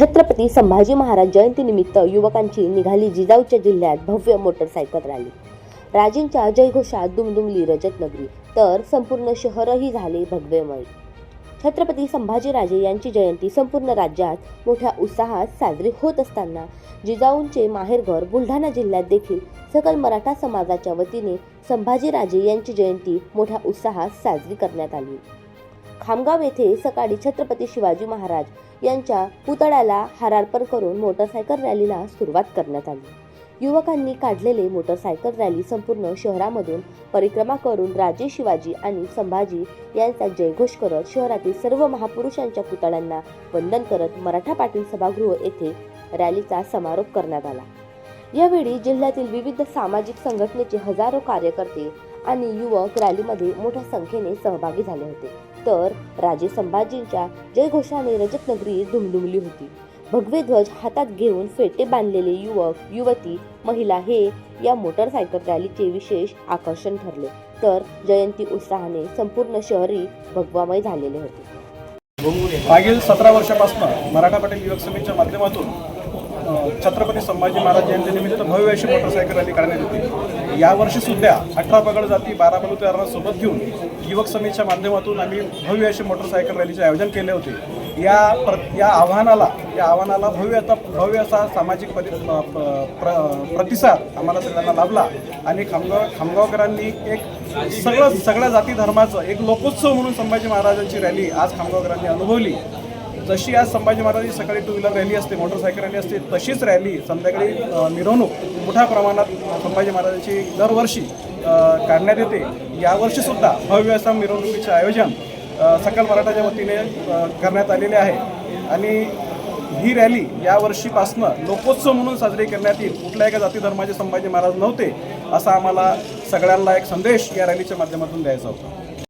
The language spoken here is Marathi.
छत्रपती संभाजी महाराज जयंतीनिमित्त युवकांची निघाली जिजाऊच्या जिल्ह्यात भव्य मोटरसायकल रॅली. राजेंच्या जयघोषात दुमदुमली रजतनगरी तर संपूर्ण शहरही झाले भगवेमय छत्रपती संभाजीराजे यांची जयंती संपूर्ण राज्यात मोठ्या उत्साहात साजरी होत असताना जिजाऊंचे माहेरघर बुलढाणा जिल्ह्यात देखील सकल मराठा समाजाच्या वतीने संभाजीराजे यांची जयंती मोठ्या उत्साहात साजरी करण्यात आली. खामगाव येथे सकाळी छत्रपती शिवाजी महाराज यांच्या पुतळ्याला हारार्पण करून मोटरसायकल रॅलीला सुरुवात करण्यात आली. युवकांनी काढलेले मोटरसायकल रॅली संपूर्ण शहरामधून परिक्रमा करून राजे शिवाजी आणि संभाजी यांचा जयघोष करत शहरातील सर्व महापुरुषांच्या पुतळ्यांना वंदन करत मराठा पाटील सभागृह येथे रॅलीचा समारोप करण्यात आला. यावेळी जिल्ह्यातील विविध सामाजिक संघटनेचे हजारो कार्यकर्ते आणि युवक रॅलीमध्ये मोठ्या संख्येने सहभागी झाले होते. तर राजे संभाजींच्या जयघोषाने रजतनगरी धुमधुमली होती. भगवे ध्वज हातात घेऊन फेटे बांधलेले युवक युवती महिला हे या मोटरसायकल रॅलीचे विशेष आकर्षण ठरले. तर जयंती उत्साहाने संपूर्ण शहरी भगवामय झालेले होते. मागील सतरा वर्षापासून मराठा पाटील युवक समितीच्या माध्यमातून छत्रपती संभाजी महाराज जयंतीनिमित्त भव्य अशी मोटरसायकल रॅली काढण्यात येते. यावर्षी सुद्धा अठरा पगड जाती बारा बलुतेदारांना सोबत घेऊन युवक समितीच्या माध्यमातून आम्ही भव्य अशी मोटरसायकल रॅलीचे आयोजन केले होते. या प्र या आव्हानाला या आव्हानाला भव्य आता भव्य असा सामाजिक परि प्र प्रतिसाद आम्हाला सगळ्यांना लाभला. आणि खामगाव खामगावकरांनी एक सगळं सगळ्या जाती धर्माचं एक लोकोत्सव म्हणून संभाजी महाराजांची रॅली आज खामगावकरांनी अनुभवली. जशी आज संभाजी महाराजांची सकाळी टू व्हीलर रॅली असते मोटरसायकल रॅली असते तशीच रॅली संध्याकाळी मिरवणूक मोठ्या प्रमाणात संभाजी महाराजांची दरवर्षी काढण्यात येते. यावर्षीसुद्धा भव्य असा मिरवणुकीचे आयोजन सकल मराठाच्या वतीने करण्यात आलेले आहे. आणि ही रॅली यावर्षीपासनं लोकोत्सव म्हणून साजरी करण्यात येईल. कुठल्या एका जाती धर्माचे संभाजी महाराज नव्हते असा आम्हाला सगळ्यांना एक संदेश या रॅलीच्या माध्यमातून द्यायचा होता.